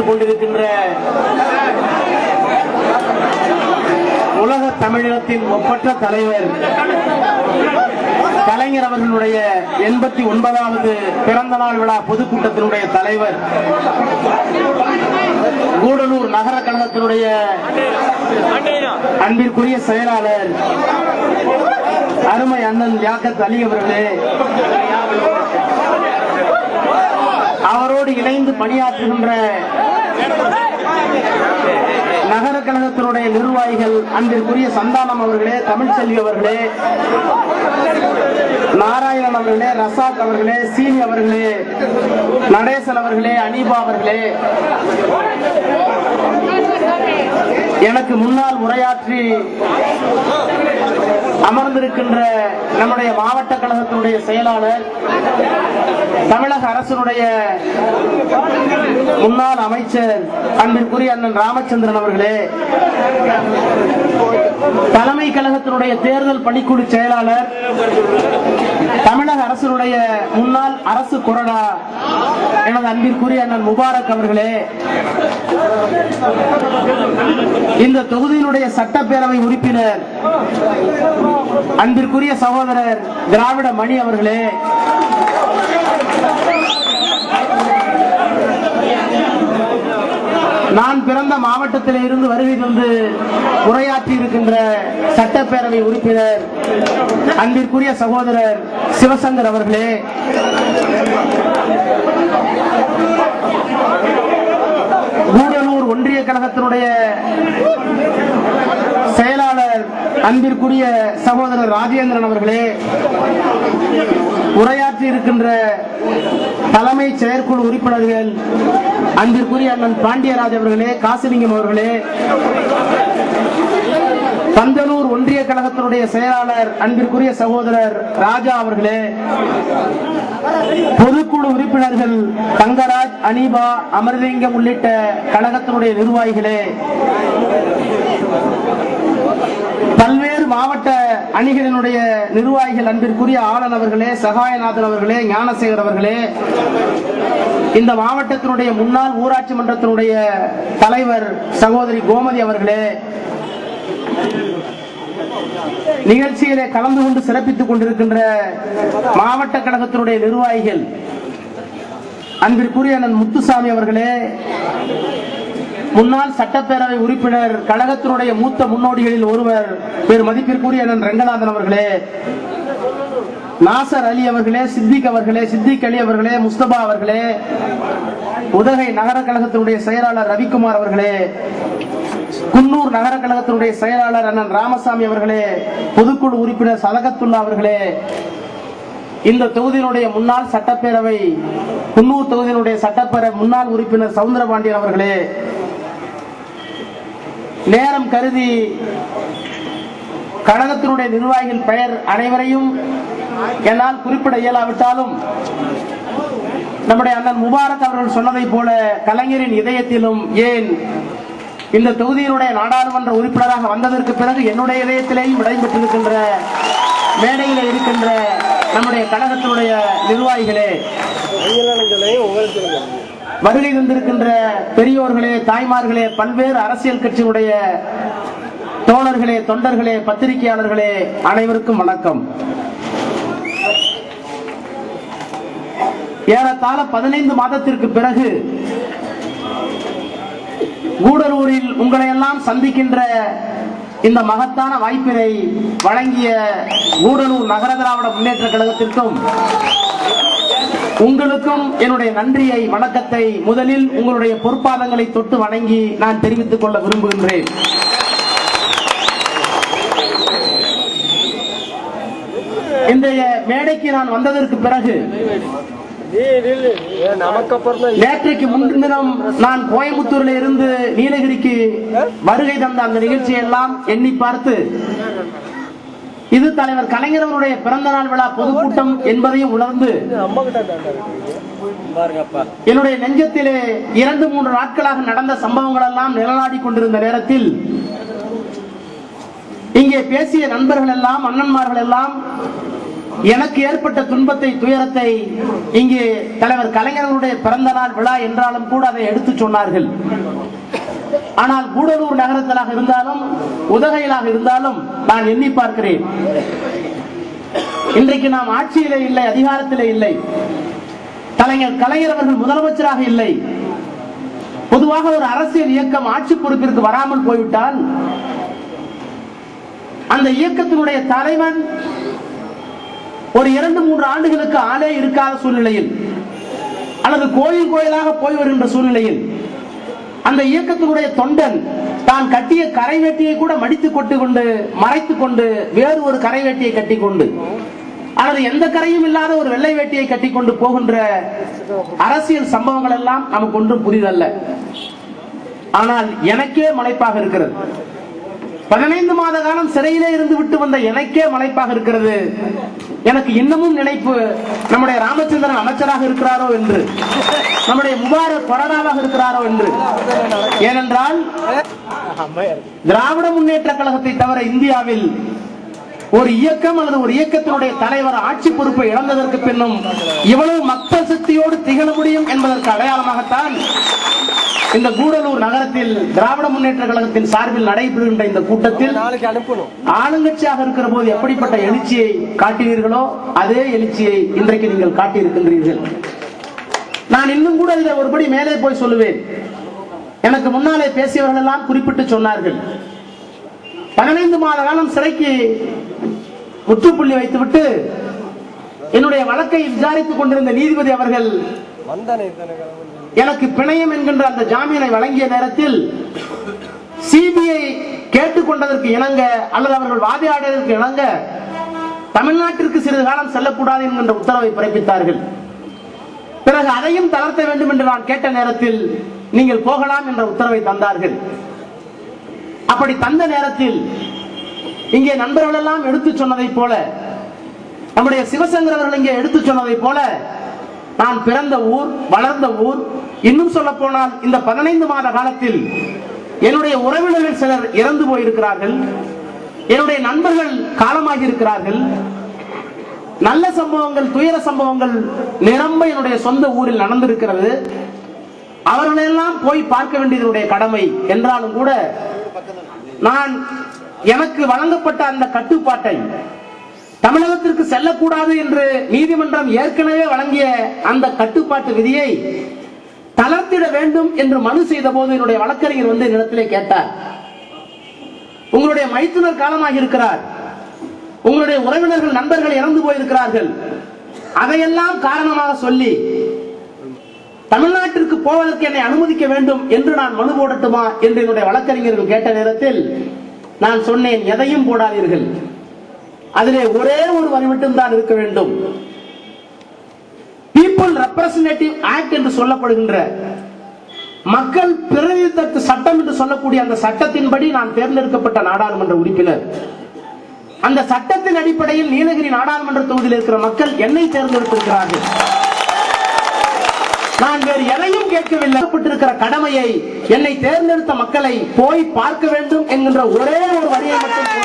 நடைபெற்றுக் கொண்டிருக்கின்ற உலக தமிழினத்தின் ஒப்பற்ற தலைவர் கலைஞர் அவர்களுடைய எண்பத்தி ஒன்பதாவது பிறந்த நாள் விழா பொதுக்கூட்டத்தினுடைய தலைவர் கூடலூர் நகர கழகத்தினுடைய அன்பிற்குரிய செயலாளர் அருமை அண்ணன் யாக்கத் அலி அவர்களே அவரோடு இணைந்து பணியாற்றுகின்ற நகர கழகத்தினுடைய நிர்வாகிகள் அன்பிற்குரிய சந்தானம் அவர்களே தமிழ்ச்செல்வி அவர்களே நாராயணன் அவர்களே ரசாக் அவர்களே சீனி அவர்களே நடேசன் அவர்களே அனீபா அவர்களே எனக்கு முன்னால் உரையாற்றி அமர்ந்திருக்கின்ற நம்முடைய மாவட்ட கழகத்தினுடைய செயலாளர் தமிழக அரசினுடைய முன்னாள் அமைச்சர் அன்பிற்குரிய அண்ணன் ராமச்சந்திரன் அவர்களே தலைமை கழகத்தினுடைய தேர்தல் பணிக்குழு செயலாளர் தமிழக அரசினுடைய முன்னாள் அரசு கொறடா எனது அன்பிற்குரிய அண்ணன் முபாரக் அவர்களே இந்த தொகுதியினுடைய சட்டப்பேரவை உறுப்பினர் அன்பிற்குரிய சகோதரர் திராவிட மணி அவர்களே நான் பிறந்த மாவட்டத்தில் இருந்து வருகை தந்து உரையாற்றி இருக்கின்ற சட்டப்பேரவை உறுப்பினர் அன்பிற்குரிய சகோதரர் சிவசங்கர் அவர்களே. கூடலூர் ஒன்றிய கழகத்தினுடைய செயலாளர் அன்பிற்குரிய சகோதரர் ராஜேந்திரன் அவர்களே உரையாற்றி இருக்கின்ற தலைமை செயற்குழு உறுப்பினர்கள் அன்பிற்குரிய அண்ணன் பாண்டியராஜ் அவர்களே காசிலிங்கம் அவர்களே பந்தனூர் ஒன்றிய கழகத்தினுடைய செயலாளர் அன்பிற்குரிய சகோதரர் ராஜா அவர்களே பொதுக்குழு உறுப்பினர்கள் தங்கராஜ் அனீபா அமர்லிங்கம் உள்ளிட்ட கழகத்தினுடைய நிர்வாகிகளே பல்வேறு மாவட்ட அணிகளினுடைய நிர்வாகிகள் அன்பிற்குரிய ஆளன் அவர்களே சகாயநாதன் அவர்களே ஞானசேகர் அவர்களே இந்த மாவட்டத்தினுடைய முன்னாள் ஊராட்சி மன்றத்தினுடைய தலைவர் சகோதரி கோமதி அவர்களே நிகழ்ச்சியிலே கலந்து கொண்டு சிறப்பித்துக் கொண்டிருக்கின்ற மாவட்ட கழகத்தினுடைய நிர்வாகிகள் அன்பிற்குரிய அண்ணன் முத்துசாமி அவர்களே முன்னாள் சட்டப்பேரவை உறுப்பினர் கழகத்தினுடைய மூத்த முன்னோடிகளில் ஒருவர் பேர் மதிப்பிற்குரிய ரங்கநாதன் அவர்களே நாசர் அலி அவர்களே சித்திக் அவர்களே சித்திக் அலி அவர்களே முஸ்தபா அவர்களே உதகை நகர கழகத்தினுடைய செயலாளர் ரவிக்குமார் அவர்களே குன்னூர் நகர கழகத்தினுடைய செயலாளர் அண்ணன் ராமசாமி அவர்களே பொதுக்குழு உறுப்பினர் சதகத்துல்லா அவர்களே இந்த தொகுதியினுடைய முன்னாள் சட்டப்பேரவை குன்னூர் தொகுதியினுடைய சட்டப்பேரவை முன்னாள் உறுப்பினர் சவுந்தரபாண்டியன் அவர்களே நேரம் கருதி கழகத்தினுடைய நிர்வாகிகள் பெயர் அனைவரையும் என்னால் குறிப்பிட இயலாவிட்டாலும் நம்முடைய அண்ணன் முபாரக் அவர்கள் சொன்னதைப் போல கலைஞரின் இதயத்திலும் ஏன் இந்த தொகுதியினுடைய நாடாளுமன்ற உறுப்பினராக வந்ததற்கு பிறகு என்னுடைய இதயத்திலேயும் இடம்பெற்றிருக்கின்ற மேடையில் இருக்கின்ற நம்முடைய கழகத்தினுடைய நிர்வாகிகளே. வருகை தந்திருக்கின்ற பெரியோர்களே தாய்மார்களே பல்வேறு அரசியல் கட்சியுடைய தோழர்களே தொண்டர்களே பத்திரிகையாளர்களே அனைவருக்கும் வணக்கம். ஏறத்தாழ பதினைந்து மாதத்திற்கு பிறகு கூடலூரில் உங்களை எல்லாம் சந்திக்கின்ற இந்த மகத்தான வாய்ப்பினை வழங்கிய கூடலூர் நகர திராவிட முன்னேற்ற கழகத்திற்கும் உங்களுக்கும் என்னுடைய நன்றியை வணக்கத்தை முதலில் உங்களுடைய பொற்பாதங்களை தொட்டு வணங்கி நான் தெரிவித்துக் கொள்ள விரும்புகின்றேன். இன்றைய மேடைக்கு நான் வந்ததற்கு பிறகு நேற்றைக்கு முன்தினம் நான் கோயம்புத்தூர்ல இருந்து நீலகிரிக்கு வருகை தந்த அந்த நிகழ்ச்சியெல்லாம் எண்ணி பார்த்து இது தலைவர் கலைஞர் அவருடைய பிறந்த நாள் விழா பொதுக்கூட்டம் என்பதையும் உணர்ந்து என்னுடைய நெஞ்சத்திலே இரண்டு மூன்று நாட்களாக நடந்த சம்பவங்கள் எல்லாம் நிழலாடி கொண்டிருந்த நேரத்தில் இங்கே பேசிய நண்பர்கள் எல்லாம் அண்ணன்மார்கள் எல்லாம் எனக்கு ஏற்பட்ட துன்பத்தை துயரத்தை இங்கே தலைவர் கலைஞர்களுடைய பிறந்த நாள் விழா என்றாலும் கூட அதை எடுத்துச் சொன்னார்கள். ஆனால் கூடலூர் நகரத்திலாக இருந்தாலும் உதகையிலாக இருந்தாலும் நான் எண்ணி பார்க்கிறேன். இன்றைக்கு நாம் ஆட்சியிலே இல்லை அதிகாரத்திலே இல்லை. கலைஞர் கலைஞர் அவர்கள் முதலமைச்சராக இல்லை. பொதுவாக ஒரு அரசியல் இயக்கம் ஆட்சி பொறுப்பிற்கு வராமல் போய்விட்டால் அந்த இயக்கத்தினுடைய தலைவன் ஒரு இரண்டு மூன்று ஆண்டுகளுக்கு ஆளே இருக்காத சூழ்நிலையில் அல்லது கோயில் கோயிலாக போய் வருகின்ற சூழ்நிலையில் அந்த இயக்கத்தினுடைய தொண்டன் தான் கட்டிய கரை வேட்டியை கூட மடித்துக் கொண்டு கொண்டு மறைத்துக் கொண்டு வேறு ஒரு கரை வேட்டியை கட்டிக்கொண்டு அல்லது எந்த கரையும் இல்லாத ஒரு வெள்ளை வேட்டியை கட்டிக்கொண்டு போகின்ற அரசியல் சம்பவங்கள் எல்லாம் நமக்கு ஒன்றும் புரிதல்ல ஆனால் எனக்கே மலைப்பாக இருக்கிறது. பதினைந்து மாத காலம் சிறையிலே இருந்து விட்டு வந்த எனக்கே மலைப்பாக இருக்கிறது. எனக்கு இன்னமும் நினைப்பு நம்முடைய ராமச்சந்திரன் அமைச்சராக இருக்கிறாரோ என்று நம்முடைய முபாரக் கொறடாவாக இருக்கிறாரோ என்று. ஏனென்றால் திராவிட முன்னேற்ற கழகத்தை தவிர இந்தியாவில் ஒரு இயக்கம் அல்லது ஒரு இயக்கத்தினுடைய தலைவர் ஆட்சி பொறுப்பை இழந்ததற்கு பின்னும் இவ்வளவு மக்கள் சக்தியோடு திகழ முடியும் என்பதற்கு அடையாளமாகத்தான் இந்த கூடலூர் நகரத்தில் திராவிட முன்னேற்ற கழகத்தின் சார்பில் நடைபெறுகின்ற இந்த கூட்டத்தில் ஆளுங்கட்சியாக இருக்கிற போது எப்படிப்பட்ட எழுச்சியை காட்டினீர்களோ அதே எழுச்சியை இன்றைக்கு நீங்கள் காட்டியிருக்கின்றீர்கள். நான் இன்னும் கூட இதை ஒருபடி மேலே போய் சொல்லுவேன். எனக்கு முன்னாலே பேசியவர்கள் எல்லாம் குறிப்பிட்டு சொன்னார்கள். பதினைந்து மாத காலம் சிறைக்கு முற்றுப்புள்ளி வைத்துவிட்டு என்னுடைய வழக்கை விசாரித்துக் கொண்டிருந்த நீதிபதி அவர்கள் எனக்கு பிணையம் என்கின்ற அந்த ஜாமீனை வழங்கிய நேரத்தில் சிபிஐ கேட்டுக்கொண்டதற்கு இணங்க அல்லது அவர்கள் வாதியாடுவதற்கு இணங்க தமிழ்நாட்டிற்கு சிறிது காலம் செல்லக்கூடாது என்கின்ற உத்தரவை பிறப்பித்தார்கள். பிறகு அதையும் தளர்த்த வேண்டும் என்று நான் கேட்ட நேரத்தில் நீங்கள் போகலாம் என்ற உத்தரவை தந்தார்கள். அப்படி தந்த நேரத்தில் இங்கே நண்பர்கள் எல்லாம் எடுத்துச் சொன்னதைப் போல நம்முடைய சிவசங்கர் அவர்கள் இங்கே எடுத்து சொன்னதைப் போல நான் பிறந்த ஊர் வளர்ந்த ஊர் இன்னும் சொல்ல போனால் இந்த பதினைந்து மாத காலத்தில் என்னுடைய உறவினர்கள் சிலர் இறந்து போயிருக்கிறார்கள். என்னுடைய நண்பர்கள் காலமாகி இருக்கிறார்கள் நல்ல சம்பவங்கள் துயர சம்பவங்கள் நிரம்ப என்னுடைய சொந்த ஊரில் நடந்திருக்கிறது. அவர்களெல்லாம் போய் பார்க்க வேண்டியதனுடைய கடமை. என்றாலும் கூட நான் எனக்கு வழங்கப்பட்ட அந்த கட்டுப்பாட்டை தமிழகத்திற்கு செல்லக்கூடாது என்று நீதிமன்றம் ஏற்கனவே வழங்கிய அந்த கட்டுப்பாட்டு விதியை தளர்த்திட வேண்டும் என்று மனு செய்த போது என்னுடைய வழக்கறிஞர் வந்து என்னிடத்திலே கேட்டார். உங்களுடைய மைத்துனர் காலமாக இருக்கிறார் உங்களுடைய உறவினர்கள் நண்பர்கள் இறந்து போயிருக்கிறார்கள். அதையெல்லாம் காரணமாக சொல்லி தமிழ்நாட்டிற்கு போவதற்கு என்னை அனுமதிக்க வேண்டும் என்று நான் மனு போடட்டுமா என்று என்னுடைய வழக்கறிஞர்கள் கேட்ட நேரத்தில் நான் சொன்னேன் எதையும் போடாதீர்கள். அதிலே ஒரே ஒரு வரி மட்டும்தான் இருக்க வேண்டும். பீப்புள் ரெப்ரசன்டேட்டிவ் ஆக்ட் என்று சொல்லப்படுகின்ற மக்கள் பிரதிநிதித்துவ சட்டம் என்று சொல்லக்கூடிய அந்த சட்டத்தின்படி நான் தேர்ந்தெடுக்கப்பட்ட நாடாளுமன்ற உறுப்பினர். அந்த சட்டத்தின் அடிப்படையில் நீலகிரி நாடாளுமன்ற தொகுதியில் இருக்கிற மக்கள் என்னை தேர்ந்தெடுத்திருக்கிறார்கள். நான் வேறு எதையும் கேட்கவில்லை. கடமையை என்னை தேர்ந்தெடுத்த மக்களை போய் பார்க்க வேண்டும் என்கின்ற ஒரே ஒரு வரியை மட்டும்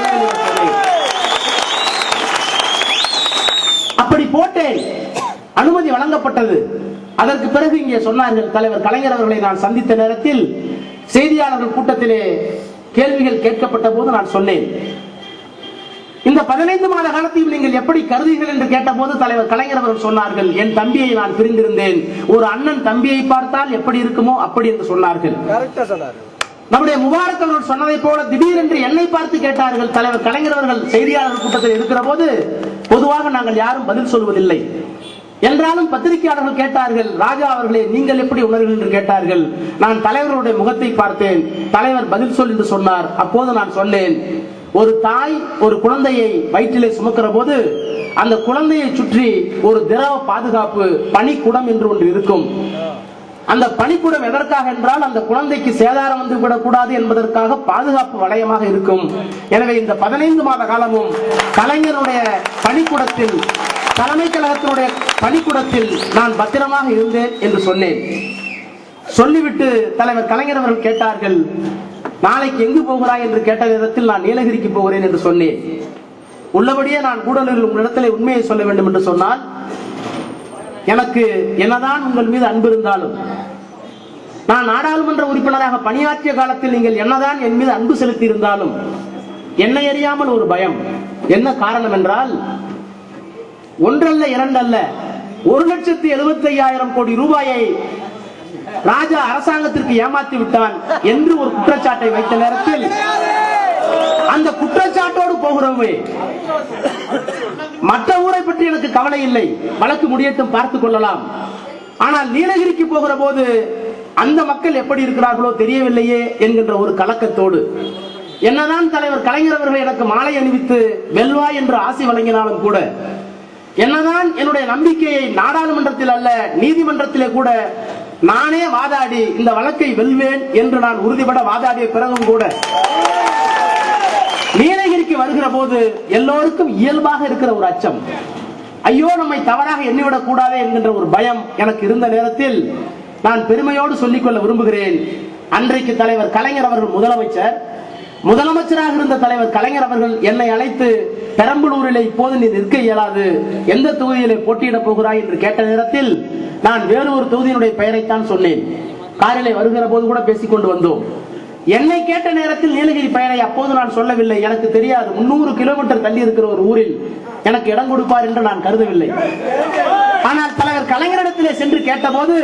கேட்டேன். அனுமதி வழங்கப்பட்டது. அதற்கு பிறகு இங்கே சொன்னார்கள் தலைவர் கலைஞர் அவர்களை நான் சந்தித்த நேரத்தில் செய்தியாளர்கள் கூட்டத்திலே கேள்விகள் கேட்கப்பட்ட போது நான் சொன்னேன். இந்த பதினைந்து மாத காலத்தையும் நீங்கள் எப்படி கருதுகள் என்று கேட்டபோது தலைவர் கலைஞர் அவர்கள் சொன்னார்கள் என் தம்பியை நான் பிரிந்திருந்தேன். ஒரு அண்ணன் தம்பியை பார்த்தால் எப்படி இருக்குமோ அப்படி என்று சொன்னார்கள். நம்முடைய முபாரக் அவர்கள் சொன்னதை போல திடீரென்று என்னை பார்த்து கேட்டார்கள். தலைவர் கலைஞர் அவர்கள் செய்தியாளர் கூட்டத்தில் இருக்கிற போது பொதுவாக நாங்கள் யாரும் பதில் சொல்வதில்லை. என்றாலும் பத்திரிகையாளர்கள் கேட்டார்கள் ராஜா அவர்களே நீங்கள் எப்படி உணர்கள் என்று கேட்டார்கள். நான் தலைவர்களுடைய முகத்தை பார்த்தேன். தலைவர் பதில் சொல் என்று சொன்னார். அப்போது நான் சொன்னேன் ஒரு தாய் ஒரு குழந்தையை வயிற்றிலே சுமக்கிற போது அந்த குழந்தையை சுற்றி ஒரு திரவ பாதுகாப்பு பனிக்குடம் என்று ஒன்று இருக்கும். அந்த பனிக்குடம் எதற்காக என்றால் அந்த குழந்தைக்கு சேதாரம் வந்து விடக்கூடாது என்பதற்காக பாதுகாப்பு வளையமாக இருக்கும். எனவே இந்த பதினைந்து மாத காலமும் கலைஞருடைய பணிக்கூடத்தில் தலைமை கழகத்தினுடைய பணிக்கூடத்தில் நான் பத்திரமாக இருந்தேன் என்று சொன்னேன். சொல்லிவிட்டு தலைவர் கலைஞர் அவர்கள் கேட்டார்கள் நாளைக்கு எங்கு போகிறாய்? என்று கேட்ட நேரத்தில் நான் நீலகிரிக்கு போகிறேன் என்று சொன்னேன். உள்ளபடியே நான் கூடலூரில் உங்களிடத்தில் உண்மையை சொல்ல வேண்டும் என்று சொன்னால் எனக்கு என்னதான் உங்கள் மீது அன்பு இருந்தாலும் நான் நாடாளுமன்ற உறுப்பினராக பணியாற்றிய காலத்தில் நீங்கள் என்னதான் என் மீது அன்பு செலுத்தி இருந்தாலும் என்னை அறியாமல் ஒரு பயம். என்ன காரணம் என்றால் ஒன்றல்ல இரண்டல்ல ஒரு லட்சத்தி எழுபத்தி ஐயாயிரம் கோடி ரூபாயை ராஜா அரசாங்கத்திற்கு ஏமாத்தி விட்டான் என்று ஒரு குற்றச்சாட்டை வைத்த நேரத்தில் அந்த குற்றச்சாட்டோடு போகிறோமே. மற்ற ஊரை பற்றி எனக்கு கவலை இல்லை. வழக்கு முடியட்டும் பார்த்துக் கொள்ளலாம். ஆனால் நீலகிரிக்கு போகிற போது அந்த மக்கள் எப்படி இருக்கிறார்களோ தெரியவில்லையே என்கின்ற ஒரு கலக்கத்தோடு. என்னதான் தலைவர் கலைஞர் அவர்கள் எனக்கு மாலை அணிவித்து வெல்வா என்று ஆசை வழங்கினாலும் கூட என்னதான் என்னுடைய நம்பிக்கையை நாடாளுமன்றத்தில் அல்ல நீதிமன்றத்திலே கூட நானே வாதாடி இந்த வழக்கை வெல்வேன் என்று நான் உறுதிபட வாதாடிய பிறகும் கூட நீலகிரிக்கு வருகிற போது எல்லோருக்கும் இயல்பாக இருக்கிற ஒரு அச்சம். ஐயோ நம்மை தவறாக எண்ணிவிடக் கூடாதே என்கின்ற ஒரு பயம் எனக்கு இருந்த நேரத்தில் நான் பெருமையோடு சொல்லிக்கொள்ள விரும்புகிறேன். அன்றைக்கு தலைவர் கலைஞர் அவர்கள் முதலமைச்சர். முதலமைச்சராக இருந்த தலைவர் கலைஞர் அவர்கள் என்னை அழைத்து பெரம்பலூரில் இப்போது நீ நிற்க இயலாது. எந்த தொகுதியிலே போட்டியிடப் போகிறாய் என்று கேட்ட நேரத்தில் நான் வேறு ஒரு தொகுதியினுடைய பெயரைத்தான் சொன்னேன். காரிலே வருகிற போது கூட பேசிக்கொண்டு வந்தோம். என்னை கேட்ட நேரத்தில் நீலகிரி பெயரை அப்போது நான் சொல்லவில்லை. எனக்கு தெரியாது. முன்னூறு கிலோமீட்டர் தள்ளி இருக்கிற ஒரு ஊரில் எனக்கு இடம் கொடுப்பார் என்று நான் கருதவில்லை. ஆனால் தலைவர் கலைஞரிடத்திலே சென்று கேட்டபோது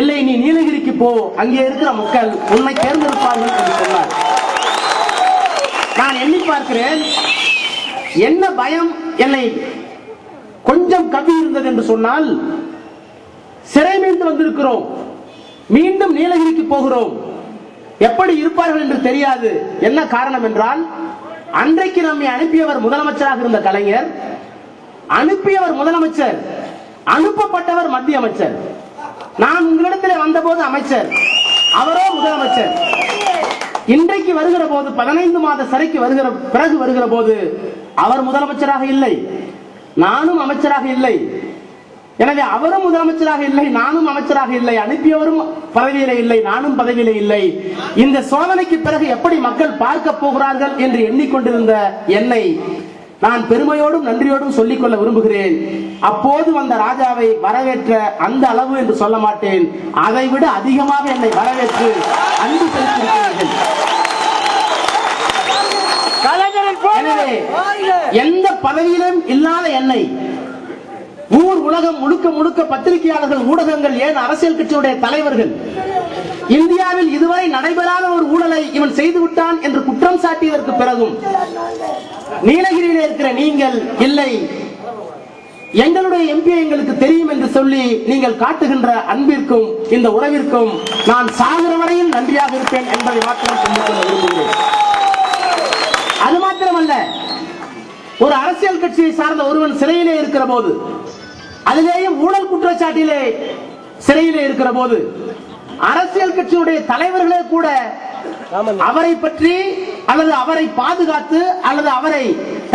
இல்லை நீ நீலகிரிக்கு போ. அங்கே இருக்கிற மக்கள் உன்னை தேர்ந்தெடுப்பார்கள் என்று சொன்னார். நான் எண்ணி பார்க்கிறேன் என்ன பயம் என்னை கொஞ்சம் கவி இருந்தது என்று சொன்னால் சிறை மீண்டு வந்திருக்கிறோம். மீண்டும் நீலகிரிக்கு போகிறோம். எப்படி இருப்பார்கள் என்று தெரியாது. என்ன காரணம் என்றால் அன்றைக்கு நம்மை அனுப்பியவர் முதலமைச்சராக இருந்த கலைஞர் அனுப்பியவர் முதலமைச்சர் அனுப்பப்பட்டவர் மத்திய அமைச்சர். நான் உங்களிடத்தில் வந்தபோது அமைச்சர். அவரோ முதலமைச்சர். இன்றைக்கு வருகிற போது பதினைந்து மாத சிறைக்கு வருகிற பிறகு வருகிற போது அவர் முதலமைச்சராக இல்லை. நானும் அமைச்சராக இல்லை. எனவே அவரும் முதலமைச்சராக இல்லை நானும் அமைச்சராக இல்லை அனுப்பியவரும் பதவியில இல்லை நானும் பதவியில இல்லை. இந்த சோதனைக்கு பிறகு எப்படி மக்கள் பார்க்க போகிறார்கள் என்று எண்ணிக்கொண்டிருந்த என்னை நான் பெருமையோடும் நன்றியோடும் சொல்லிக் கொள்ள விரும்புகிறேன். அப்போது வந்த ராஜாவை வரவேற்ற அந்த அளவு என்று சொல்ல மாட்டேன். அதை விட அதிகமாக என்னை வரவேற்று அன்பு செலுத்தியிருக்கிறீர்கள். எனவே எந்த பதவியிலும் இல்லாத என்னை ஊர் உலகம் முழுக்க முழுக்க பத்திரிகையாளர்கள் ஊடகங்கள் ஏன் அரசியல் கட்சியுடைய தலைவர்கள் இந்தியாவில் இதுவரை நடைபெறாத ஒரு ஊழலை இவன் செய்து விட்டான் என்று குற்றம் சாட்டியதற்கு பிறகும் நீலகிரியில் இருக்கிற நீங்கள் இல்லை. எங்களுடைய எம்பி எங்களுக்கு தெரியும் என்று சொல்லி நீங்கள் காட்டுகின்ற அன்பிற்கும் இந்த உறவிற்கும் நான் சாகுற வரையில் நன்றியாக இருப்பேன் என்பதை மாத்திரம் விரும்புகிறேன். அது மாத்திரமல்ல ஒரு அரசியல் கட்சியை சார்ந்த ஒருவன் சிறையிலே இருக்கிற போது அதிலேயும் ஊழல் குற்றச்சாட்டிலே சிறையிலே இருக்கிற போது அரசியல் கட்சியுடைய தலைவர்களே கூட அவரை பற்றி அல்லது அவரை பாதுகாத்து அல்லது அவரை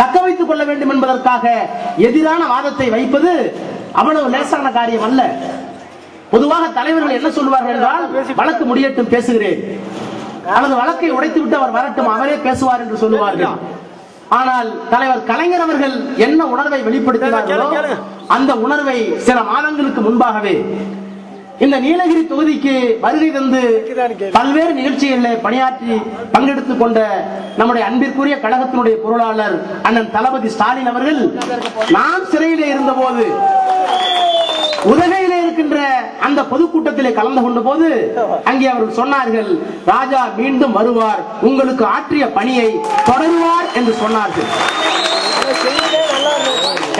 தக்க வைத்துக் கொள்ள வேண்டும் என்பதற்காக எதிரான வாதத்தை வைப்பது அவ்வளவு லேசான காரியம் அல்ல. பொதுவாக தலைவர்கள் என்ன சொல்வார்கள் என்றால் வழக்கு முடியட்டும் பேசுகிறேன். அல்லது வழக்கை உடைத்து விட்டு அவர் வரட்டும் அவரே பேசுவார் என்று சொல்லுவார்கள். ஆனால் தலைவர் கலைஞர் அவர்கள் என்ன உணர்வை வெளிப்படுத்தினார்களோ அந்த உணர்வை சில மாதங்களுக்கு முன்பாகவே இந்த நீலகிரி தொகுதிக்கு வருகை தந்து பல்வேறு நிகழ்ச்சிகளில் பணியாற்றி பங்கெடுத்துக் கொண்ட நம்முடைய அன்பிற்குரிய கழகத்தினுடைய பொருளாளர் அண்ணன் தளபதி ஸ்டாலின் அவர்கள் நான் சிறையிலே இருந்தபோது உதகையிலே இருக்கின்ற அந்த பொதுக்கூட்டத்திலே கலந்து கொண்ட போது அங்கே அவர்கள் சொன்னார்கள் ராஜா மீண்டும் வருவார் உங்களுக்கு ஆற்றிய பணியை தொடருவார் என்று சொன்னார்கள்.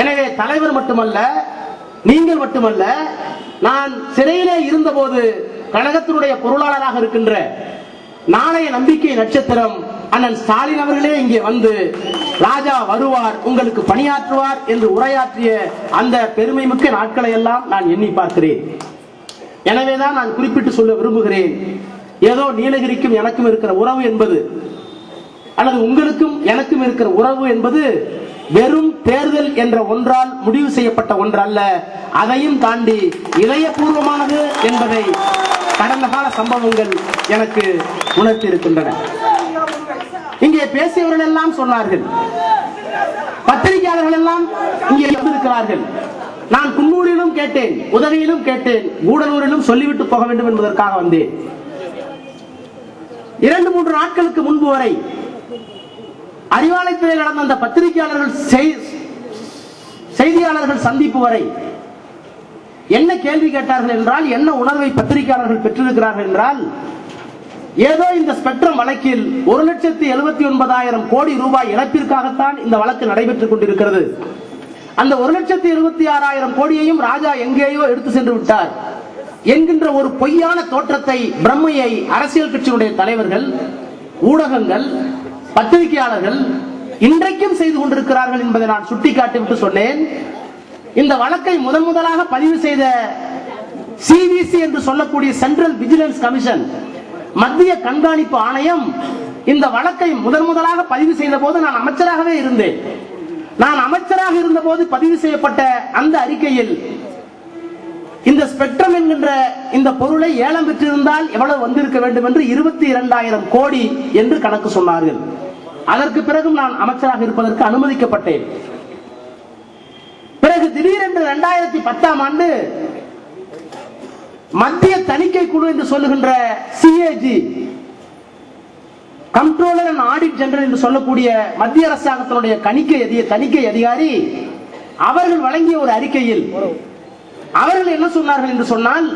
எனவே தலைவர் மட்டுமல்ல நீங்கள் மட்டுமல்ல நான் சிறையிலே இருந்தபோது கழகத்தினுடைய பொருளாளராக இருக்கின்ற நாளைய நம்பிக்கை நட்சத்திரம் அண்ணன் ஸ்டாலின் அவர்களே இங்கே வந்து ராஜா வருவார் உங்களுக்கு பணியாற்றுவார் என்று உரையாற்றிய அந்த பெருமைமிக்க நாட்களை எல்லாம் நான் எண்ணி பார்க்கிறேன். எனவேதான் நான் குறிப்பிட்டு சொல்ல விரும்புகிறேன். ஏதோ நீலகிரிக்கும் எனக்கும் இருக்கிற உறவு என்பது அல்லது உங்களுக்கும் எனக்கும் இருக்கிற உறவு என்பது வெறும் தேர்தல் என்ற ஒன்றால் முடிவு செய்யப்பட்ட ஒன்று அல்ல அதையும் தாண்டி இதயபூர்வமானது என்பதை கடந்த கால சம்பவங்கள் எனக்கு உணர்த்தி இருக்கின்றன இங்கே பேசியவர்கள் எல்லாம் சொன்னார்கள். பத்திரிகையாளர்கள் எல்லாம் இங்கே வந்திருக்கிறார்கள். நான் குன்னூரிலும் கேட்டேன் உதவியிலும் கேட்டேன் கூடலூரிலும் சொல்லிவிட்டு போக வேண்டும் என்பதற்காக வந்தேன். இரண்டு மூன்று நாட்களுக்கு முன்பு வரை அறிவாலயத்தில் நடந்த அந்த பத்திரிகையாளர்கள் செய்தியாளர்கள் சந்திப்பு வரை என்ன கேள்வி கேட்டார்கள் என்றால் என்ன உணர்வை பத்திரிகையாளர்கள் பெற்றிருக்கிறார்கள் என்றால் ஏதோ இந்த ஸ்பெக்ட்ரம் வழக்கில் ஒரு லட்சத்தி எழுபத்தி ஒன்பதாயிரம் கோடி ரூபாய் இழப்பிற்காகத்தான் இந்த வழக்கு நடைபெற்றுக் கொண்டிருக்கிறது. அந்த ஒரு லட்சத்தி எழுபத்தி ஆறாயிரம் கோடியையும் ராஜா எங்கேயோ எடுத்து சென்று விட்டார். என்கின்ற ஒரு பொய்யான தோற்றத்தை பிரம்மையை அரசியல் கட்சியினுடைய தலைவர்கள் ஊடகங்கள் பத்திரிகையாளர்கள் இன்றைக்கும் செய்து கொண்டிருக்கிறார்கள் என்பதை நான் சுட்டிக்காட்டிவிட்டு சொன்னேன். இந்த வழக்கை முதன் முதலாக பதிவு செய்த சிவிசி என்று சொல்லக்கூடிய சென்ட்ரல் விஜிலன்ஸ் கமிஷன் மத்திய கண்காணிப்பு ஆணையம் இந்த வழக்கை முதன் முதலாக பதிவு செய்த போது நான் அமைச்சராகவே இருந்தேன். நான் அமைச்சராக இருந்த போது பதிவு செய்யப்பட்ட அந்த அறிக்கையில் இந்த ஸ்பெக்ட்ரம் என்கின்ற இந்த பொருளை ஏலம் பெற்றிருந்தால் எவ்வளவு வந்திருக்க வேண்டும் என்று இருபத்தி இரண்டாயிரம் கோடி என்று கணக்கு சொன்னார்கள். அதற்கு பிறகும் நான் அமைச்சராக இருப்பதற்கு அனுமதிக்கப்பட்டேன். பிறகு திடீரென்று இரண்டாயிரத்தி பத்தாம் ஆண்டு மத்திய தணிக்கை குழு என்று சொல்லுகின்ற CAG controller and audit general என்று சொல்லக்கூடிய மத்திய அரசாங்கத்தினுடைய கணிக்கை தணிக்கை அதிகாரி அவர்கள் வழங்கிய ஒரு அறிக்கையில் அவர்கள் என்ன சொன்னார்கள் என்று சொன்னால்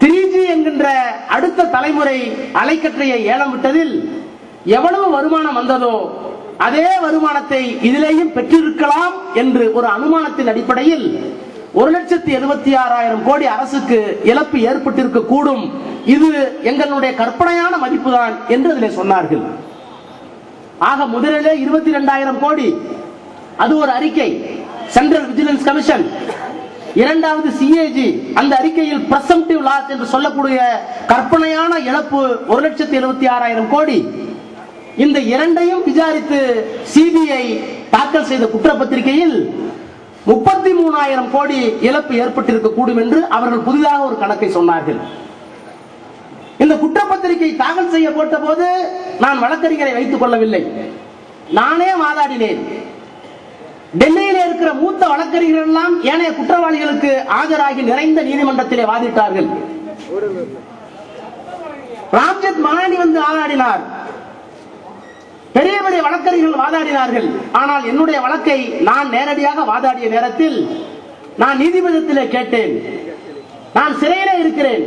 த்ரீ ஜி என்கின்ற அடுத்த தலைமுறை அலைக்கற்றையை ஏலம் விட்டதில் எவ்வளவு வருமானம் வந்ததோ அதே வருமானத்தை இதிலேயும் பெற்றிருக்கலாம் என்று ஒரு அனுமானத்தின் அடிப்படையில் ஒரு லட்சத்தி எழுபத்தி ஆறாயிரம் கோடி அரசுக்கு இழப்பு ஏற்பட்டிருக்க கூடும். இது எங்களுடைய கற்பனையான மதிப்புதான் என்று அதிலே சொன்னார்கள். ஆக முதலிலே இருபத்தி ரெண்டாயிரம் கோடி. அது ஒரு அறிக்கை. சென்ட்ரல் விஜிலன்ஸ் கமிஷன் இரண்டாவது சிஏஜி அந்த அறிக்கையில் பிரசம்டிவ் லாஸ் என்று சொல்லக்கூடிய கற்பனையான இழப்பு ஒரு லட்சத்தி எழுபத்தி ஆறாயிரம் கோடி. இந்த இரண்டையும் விசாரித்து சிபிஐ தாக்கல் செய்த குற்றப்பத்திரிகையில் முப்பத்தி மூணாயிரம் கோடி இழப்பு ஏற்பட்டிருக்க கூடும் என்று அவர்கள் புதிதாக ஒரு கணக்கை சொன்னார்கள். இந்த குற்றப்பத்திரிகை தாக்கல் செய்ய போட்ட போது நான் வழக்கறிஞரை வைத்துக் கொள்ளவில்லை. நானே வாதாடினேன். டெல்லியில இருக்கிற மூத்த வழக்கறிஞர்கள் எல்லாம் ஏனைய குற்றவாளிகளுக்கு ஆஜராகி நிறைந்த நீதிமன்றத்திலே வாதிட்டார்கள். ராம்ஜெத் மகானி வந்து வாதாடினார் பெரிய பெரிய வழக்கறிஞர்கள் வாதாடினார்கள். ஆனால் என்னுடைய வழக்கை நான் நேரடியாக வாதாடிய நேரத்தில் நான் நீதிமன்றத்திலே கேட்டேன். நான் சிறையிலே இருக்கிறேன்.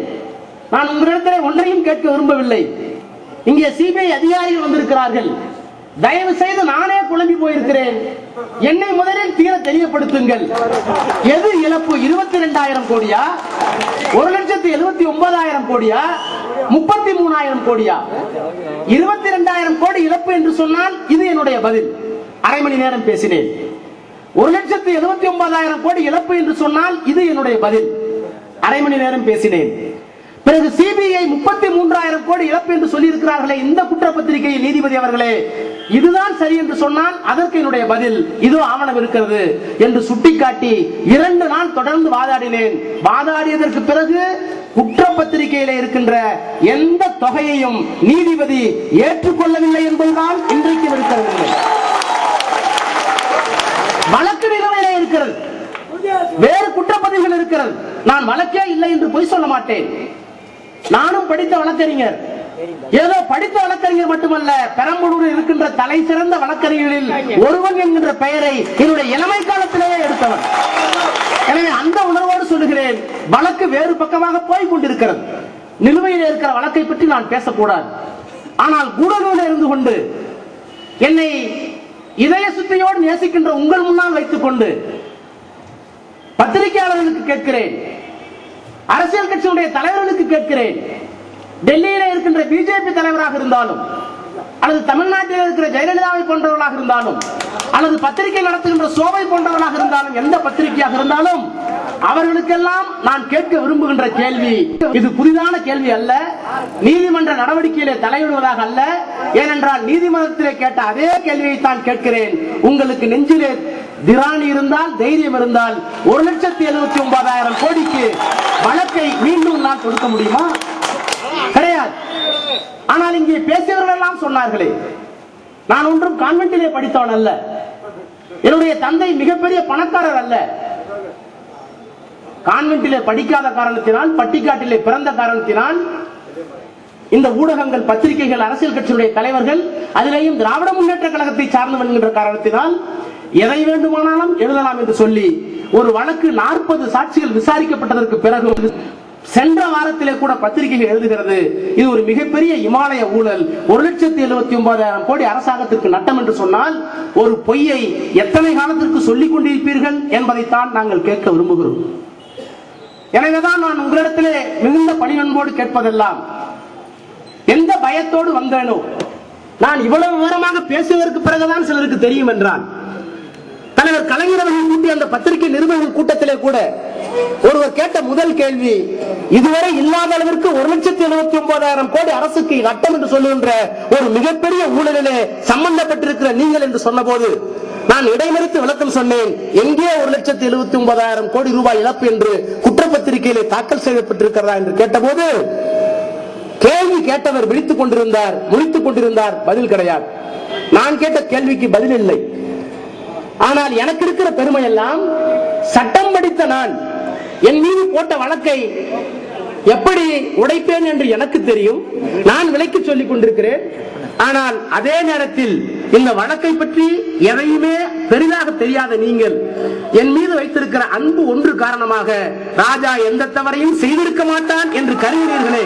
நான் உங்களிடத்திலே ஒன்றையும் கேட்க விரும்பவில்லை. இங்கே சிபிஐ அதிகாரிகள் வந்திருக்கிறார்கள். தயவு செய்து நானே குழம்பி போயிருக்கிறேன். என்னை முதலில் தீர தெரியப்படுத்துங்கள். எது இழப்பு? இருபத்தி ரெண்டாயிரம் கோடியா? ஒரு லட்சத்தி எழுபத்தி ஒன்பதாயிரம் கோடியா? முப்பத்தி மூணாயிரம் கோடியா? இருபத்தி ரெண்டாயிரம் கோடி இழப்பு என்று சொன்னால் இது என்னுடைய பதில். அரை மணி நேரம் பேசினேன். ஒரு லட்சத்து எழுபத்தி ஒன்பதாயிரம் கோடி இழப்பு என்று சொன்னால் இது என்னுடைய பதில். அரை மணி நேரம் பேசினேன். பிறகு சிபிஐ முப்பத்தி மூன்றாயிரம் கோடி இழப்பு என்று சொல்லி இருக்கிறார்களே இந்த குற்றப்பத்திரிகையில் நீதிபதி அவர்களே இதுதான் சரி என்று சொன்னால் அதற்கு என்னுடைய பதில். இதோ ஆவணம் இருக்கிறது என்று சுட்டிக்காட்டி இரண்டு நாள் தொடர்ந்து வாதாடினேன். வாதாடியதற்கு பிறகு குற்றப்பத்திரிகையில இருக்கின்ற எந்த தொகையையும் நீதிபதி ஏற்றுக்கொள்ளவில்லை என்பதுதான் இன்றைக்கு இருக்கிறது. வழக்கு நிலுவையிலே இருக்கிறது. வேறு குற்றப்பதிவுகள் இருக்கிறது. நான் வழக்கே இல்லை என்று பொய் சொல்ல மாட்டேன். நானும் படித்த வழக்கறிஞர். ஏதோ படித்த வழக்கறிஞர் மட்டுமல்ல பெரம்பலூரில் இருக்கின்ற தலை சிறந்த வழக்கறிஞர்களில் ஒருவன் என்கின்ற பெயரை என்னுடைய இளமை காலத்திலேயே எடுத்தவன். எனவே அந்த உணர்வோடு சொல்லுகிறேன் வழக்கு வேறு பக்கமாக போய் கொண்டிருக்கிறது. நிலுவையில் இருக்கிற வழக்கை பற்றி நான் பேசக்கூடாது. ஆனால் கூடலூரில் இருந்து கொண்டு என்னை இதய சுத்தியோடு நேசிக்கின்ற உங்கள் முன்னால் வைத்துக் கொண்டு பத்திரிகையாளர்களுக்கு கேட்கிறேன் அரசியல் கட்சியுடைய தலைவர்களுக்கு கேட்கிறேன். டெல்லியில இருக்கின்ற பிஜேபி தலைவராக இருந்தாலும் அல்லது தமிழ்நாட்டில் இருக்கிற ஜெயலலிதாவை போன்றவர்களாக இருந்தாலும் அல்லது பத்திரிகை நடத்துகின்ற சோவை போன்றவர்களாக இருந்தாலும் எந்த பத்திரிகையாக இருந்தாலும் அவர்களுக்கெல்லாம் நான் கேட்க விரும்புகின்ற கேள்வி இது புதிதான கேள்வி அல்ல நீதிமன்ற நடவடிக்கையிலே தலையிடுவதாக அல்ல. ஏனென்றால் நீதிமன்றத்திலே கேட்ட அதே கேள்வியை தான் கேட்கிறேன். உங்களுக்கு நெஞ்சிலே திராணி இருந்தால் தைரியம் இருந்தால் ஒரு லட்சத்தி எழுபத்தி ஒன்பதாயிரம் கோடிக்கு வழக்கை மீண்டும் நான் கொடுக்க முடியுமா? ஆனால் இங்கே பேசியவர்கள் எல்லாம் சொன்னார்களே நான் ஒன்றும் கான்வென்ட்டிலே படித்தவன் அல்ல. என்னுடைய தந்தை மிகப்பெரிய பணக்காரர் அல்ல. கான்வென்டிலே படிக்காத காரணத்தினால் பட்டிக்காட்டிலே பிறந்த காரணத்தினால் இந்த ஊடகங்கள் பத்திரிகைகள் அரசியல் கட்சியுடைய தலைவர்கள் அதிலேயும் திராவிட முன்னேற்ற கழகத்தை சார்ந்தவன் என்கின்ற காரணத்தினால் எதை வேண்டுமானாலும் எழுதலாம் என்று சொல்லி ஒரு வழக்கு நாற்பது சாட்சிகள் விசாரிக்கப்பட்டதற்கு பிறகு சென்ற வாரத்திலே கூட பத்திரிகைகள் எழுதுகிறது. இது ஒரு மிகப்பெரிய இமாலய ஊழல். ஒரு லட்சத்தி எழுபத்தி ஒன்பதாயிரம் கோடி அரசாங்கத்திற்கு நட்டம் என்று சொன்னால் ஒரு பொய்யை எத்தனை காலத்திற்கு சொல்லிக் கொண்டிருப்பீர்கள் என்பதைத்தான் நாங்கள் கேட்க விரும்புகிறோம். எனவேதான் நான் உங்களிடத்திலே மிகுந்த பணிவன்போடு கேட்பதெல்லாம் எந்த பயத்தோடு வந்தேனோ நான் இவ்வளவு விவரமாக பேசுவதற்கு பிறகுதான் சிலருக்கு தெரியும் என்றான். தலைவர் கலைஞர் அவர்கள் கூட்டிய அந்த பத்திரிகை நிருபர்கள் கூட்டத்திலே கூட ஒருவர் கேட்ட முதல் கேள்வி இதுவரை இல்லாத அளவிற்கு ஒரு லட்சத்தி எழுபத்தி ஒன்பதாயிரம் கோடி அரசுக்கு நட்டம் என்று சொல்லுகின்ற ஒரு மிகப்பெரிய ஊழலிலே சம்பந்தப்பட்டிருக்கிற நீங்கள் என்று சொன்னபோது நான் இடைமறித்து விளக்கம் சொன்னேன் எங்கே ஒரு லட்சத்தி எழுபத்தி ஒன்பதாயிரம் கோடி ரூபாய் இழப்பு என்று குற்றப்பத்திரிகையிலே தாக்கல் செய்யப்பட்டிருக்கிறதா என்று கேட்டபோது கேள்வி கேட்டவர் விழித்துக் கொண்டிருந்தார் முடித்துக் கொண்டிருந்தார் பதில் கிடையாது. நான் கேட்ட கேள்விக்கு பதில் இல்லை. ஆனால் எனக்கு இருக்கிற பெருமை எல்லாம் சட்டம் படித்த நான் என் மீது போட்ட வழக்கை எப்படி உடைப்பேன் என்று எனக்கு தெரியும். நான் விலைக்கு சொல்லிக் கொண்டிருக்கிறேன். ஆனால் அதே நேரத்தில் இந்த வழக்கை பற்றி எதையுமே பெரிதாக தெரியாத நீங்கள் என் மீது வைத்திருக்கிற அன்பு ஒன்று காரணமாக ராஜா எந்த தவறையும் செய்திருக்க மாட்டான் என்று கருதினீர்களே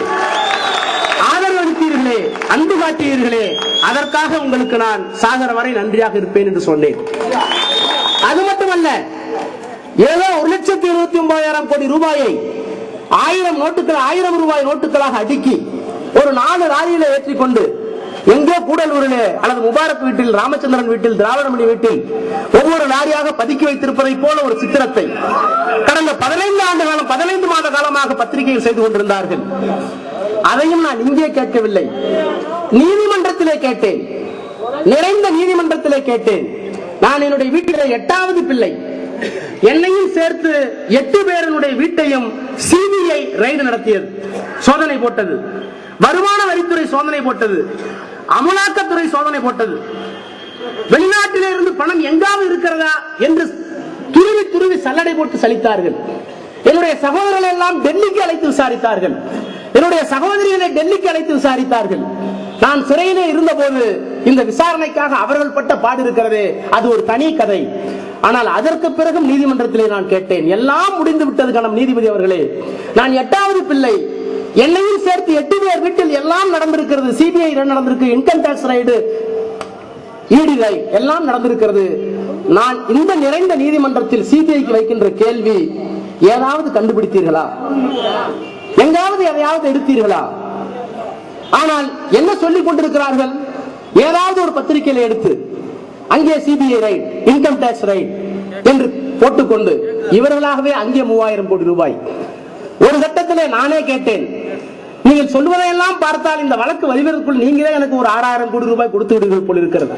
ஆதரவு அன்பு காட்டியீர்களே அதற்காக உங்களுக்கு நான் சாகர வரை நன்றியாக இருப்பேன் என்று சொன்னேன். அது மட்டுமல்ல ஏதோ ஒரு லட்சத்தி இருபத்தி ஒன்பதாயிரம் கோடி ரூபாயை ஆயிரம் நோட்டுகள் ஆயிரம் ரூபாய் நோட்டுகளாக அடுக்கி ஒரு நாலு ராலியில ஏற்றிக்கொண்டு எங்கே கூடலூரிலே அல்லது முபாரக் வீட்டில் ராமச்சந்திரன் வீட்டில் திராவிடமணி வீட்டில் ஒவ்வொரு லாரியாக பதுக்கி வைத்திருப்பதை போல ஒரு சித்திரத்தை கடந்த பதினைந்து ஆண்டு காலம் பதினைந்து மாத காலமாக பத்திரிகையில் செய்து கொண்டிருந்தார்கள். அதையும் நான் இங்கே கேட்கவில்லை. நீதிமன்றத்திலே கேட்டேன். நிறைந்த நீதிமன்றத்திலே கேட்டேன். நான் என்னுடைய வீட்டில் எட்டாவது பிள்ளை. என்னையும் சேர்த்து எட்டு பேரனுடைய வீட்டையும் சிபிஐ ரைடு நடத்தியது. சோதனை போட்டது. வருமான வரித்துறை சோதனை போட்டது. அமலாக்கத்துறை சோதனை போட்டது. வெளிநாட்டிலிருந்து பணம் எங்காவது இருக்கிறதா என்று துருவி துருவி சல்லடை போட்டு சலித்தார்கள். என்னுடைய சகோதரர்கள் எல்லாம் டெல்லிக்கு அழைத்து விசாரித்தார்கள். என்னுடைய சகோதரிகளை டெல்லிக்கு அழைத்து விசாரித்தார்கள். நான் சிறையிலே இருந்தபோது இந்த விசாரணைக்காக அவர்கள் பட்ட பாடு இருக்கிறதே அது ஒரு தனி கதை. ஆனால் அதற்கு பிறகும் நீதிமன்றத்திலே நான் கேட்டேன் எல்லாம் முடிந்து விட்டது கணம் நீதிபதி அவர்களே. நான் எட்டாவது பிள்ளை. என்னையும் சேர்த்து எட்டு பேர் வீட்டில் எல்லாம் நடந்திருக்கிறது. சிபிஐ நடந்திருக்கு? Income tax raid ED raid எல்லாம் நடந்திருக்கிறது. நான் இந்த நிறைந்த நீதிமன்றத்தில் சிபிஐக்கு வைக்கின்ற கேள்வி ஏதாவது கண்டுபிடித்தீர்களா? எங்காவது எதையாவது எடுத்தீர்களா? ஆனால் என்ன சொல்லிக் கொண்டிருக்கிறார்கள்? ஏதாவது ஒரு பத்திரிகையில எடுத்து அங்கே CBI raid income tax raid என்று போட்டுக்கொண்டு இவர்களாகவே அங்கே மூவாயிரம் கோடி ரூபாய். ஒரு கட்டத்திலே நானே கேட்டேன் நீங்கள் சொல்வதையெல்லாம் பார்த்தால் இந்த வழக்கு வருவதற்குள் நீங்களே எனக்கு ஒரு ஆறாயிரம் கோடி ரூபாய் கொடுத்து விடுவீர்கள் போல் இருக்கிறது.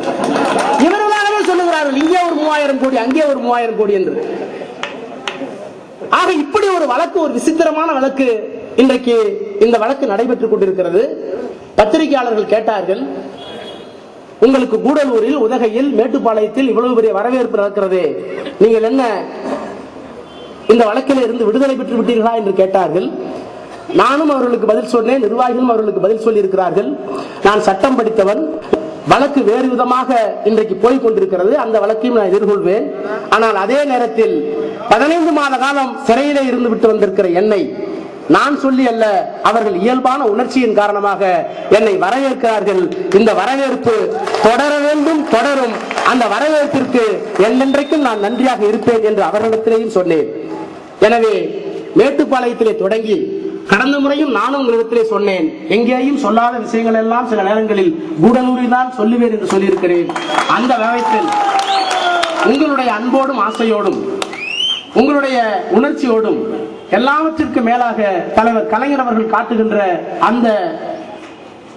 இவர்களாகவே சொல்லுகிறார்கள் இங்கே ஒரு மூவாயிரம் கோடி அங்கே ஒரு மூவாயிரம் கோடி என்று. ஆக இப்படி ஒரு வழக்கு ஒரு விசித்திரமான வழக்கு இன்றைக்கு இந்த வழக்கு நடைபெற்றுக் கொண்டிருக்கிறது. பத்திரிகையாளர்கள் கேட்டார்கள் உங்களுக்கு கூடலூரில் உதகையில் மேட்டுப்பாளையத்தில் இவ்வளவு பெரிய வரவேற்பு நடக்கிறது. நீங்கள் என்ன இந்த வழக்கில் இருந்து விடுதலை பெற்று விட்டீர்களா? என்று கேட்டார்கள். நானும் அவர்களுக்கு பதில் சொன்னேன் நிர்வாகிகளும் அவர்களுக்கு பதில் சொல்லி இருக்கிறார்கள் நான் சட்டம் படித்தவன். வழக்கு வேறு விதமாக இன்றைக்கு போய் கொண்டிருக்கிறது. அந்த வழக்கையும் நான் எதிர்கொள்வேன். ஆனால் அதே நேரத்தில் பதினைந்து மாத காலம் சிறையிலே இருந்து விட்டு வந்திருக்கிற என்னை நான் சொல்லி அல்ல அவர்கள் இயல்பான உணர்ச்சியின் காரணமாக என்னை வரவேற்கிறார்கள். இந்த வரவேற்பு தொடர வேண்டும் தொடரும். அந்த வரவேற்பிற்கு என்றென்றைக்கும் நான் நன்றியாக இருப்பேன் என்று அவர்களிடத்திலேயும் சொன்னேன். எனவே மேட்டுப்பாளையத்திலே தொடங்கி கடந்த முறையும் நானும் உங்களிடத்திலே சொன்னேன். எங்கேயும் சொல்லாத விஷயங்கள் எல்லாம் சில நேரங்களில் கூடலூரில் தான் சொல்லுவேன் என்று சொல்லியிருக்கிறேன். அந்த வேகத்தில் உங்களுடைய அன்போடும் ஆசையோடும் உங்களுடைய உணர்ச்சியோடும் எல்லாவற்றிற்கு மேலாக தலைவர் கலைஞர் அவர்கள் காட்டுகின்ற அந்த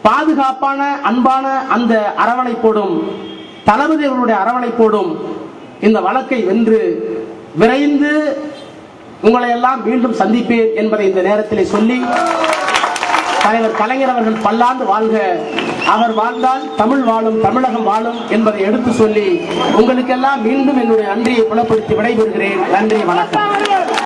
பாதுகாப்பான அன்பான அந்த அரவணைப்போடும் தளபதி அவர்களுடைய அரவணைப்போடும் இந்த வழக்கை வென்று விரைந்து உங்களை எல்லாம் மீண்டும் சந்திப்பேன் என்பதை இந்த நேரத்திலே சொல்லி தலைவர் கலைஞர் அவர்கள் பல்லாண்டு வாழ்க. அவர் வாழ்ந்தால் தமிழ் வாழும் தமிழகம் வாழும் என்பதை எடுத்து சொல்லி உங்களுக்கெல்லாம் மீண்டும் என்னுடைய நன்றியை புலப்படுத்தி விடைபெறுகிறேன். நன்றி வணக்கம்.